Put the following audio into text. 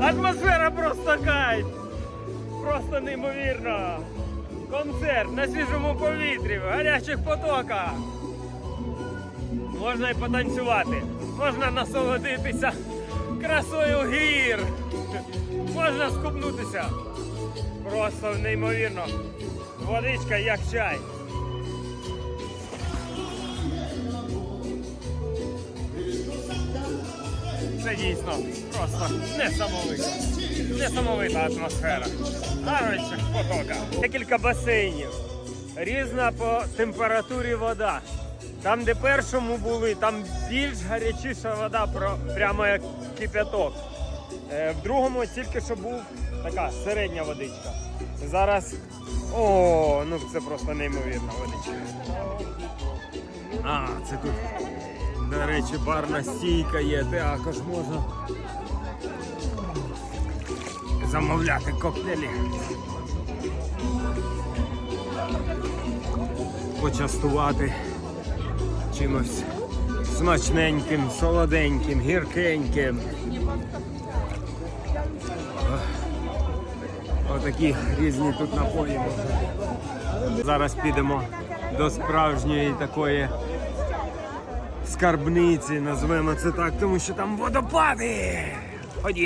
Атмосфера просто кайф. Просто неймовірно. Концерт на свіжому повітрі, в гарячих потоках. Можна і потанцювати, можна насолодитися красою гір, можна скупнутися. Просто неймовірно. Водичка як чай. Це дійсно просто несамовито. Несамовита атмосфера. Гарячих потока. Декілька басейнів. Різна по температурі вода. Там, де першому були, там більш гарячіша вода, прямо як кип'яток. Е, В другому тільки що був така середня водичка. Зараз. О, ну це просто неймовірна водичка. А, це тут. До речі, барна стійка є, також можна замовляти коктейлі. Почастувати чимось смачненьким, солоденьким, гіркеньким. Отакі різні тут напої. Зараз підемо до справжньої такої скарбниці, назвемо це так, тому що там водопади. Ходімо.